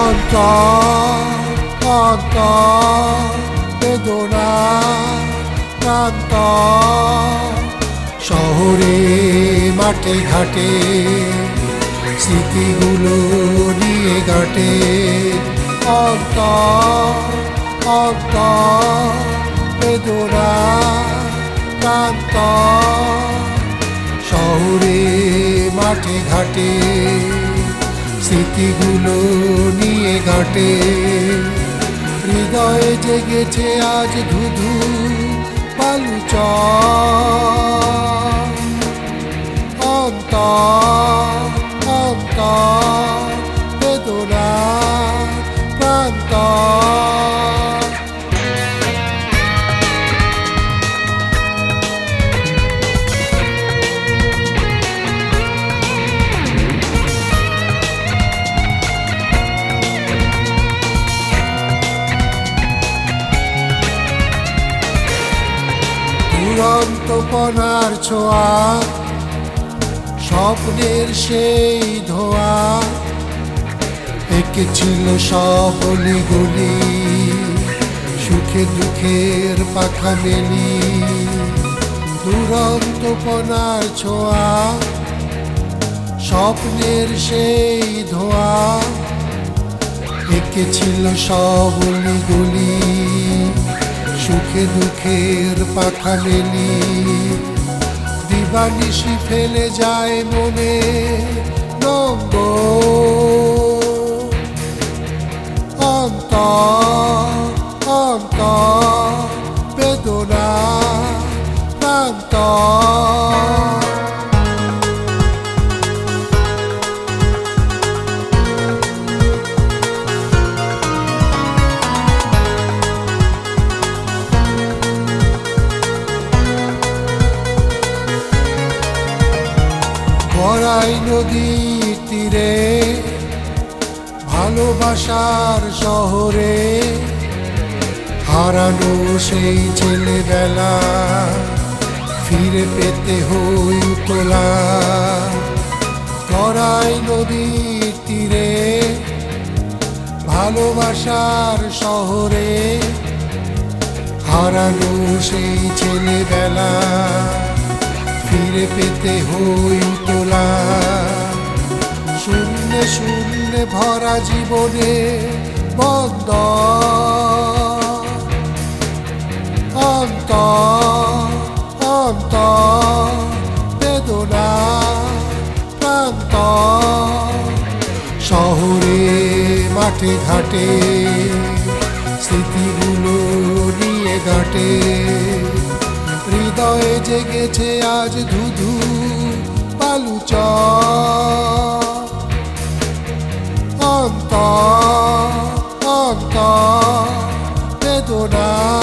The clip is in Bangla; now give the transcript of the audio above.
অন্তর অন্তর বেদনা শহরে, মাঠে, ঘাটে, স্মৃতিগুলো নিয়ে ঘাটে। অন্তর অন্তর, বেদনা প্রান্ত শহরে, মাঠে, ঘাটে স্মৃতিগুলো নিয়ে ঘাটে। হৃদয়ে জেগেছে আজ ধুধু বালুচ অন্ত অন্তর। দুরন্ত ছোঁয়া, স্বপ্নের সেই ধোয়া। একে ছিল সব গুলি, সুখে দুঃখের পাখা মেলি। দুরন্ত পনার ছোঁয়া, স্বপ্নের সেই ধোয়া। একে ছিল সব গুলি সুখে দুঃখের পাখা মেলি দিবানিশি ফেলে যায় মনে নঙ্গ অন্ত বেদনা প্রান্ত বড়াই নদীর তীরে, ভালোবাসার শহরে হারানো সেই ছেলেবেলা, ফিরে পেতে হই তোলা গড়াই নদীর তীরে, ভালোবাসার শহরে হারানো সেই ছেলেবেলা, ফিরে পেতে হই ভরা জীবনে বন্ধ। অন্ত অন্ত বেদনা প্রান্ত শহরে, মাঠে, ঘাটে স্মৃতিগুলো নিয়ে ঘাটে। হৃদয়ে জেগেছে আজ ধুধু down.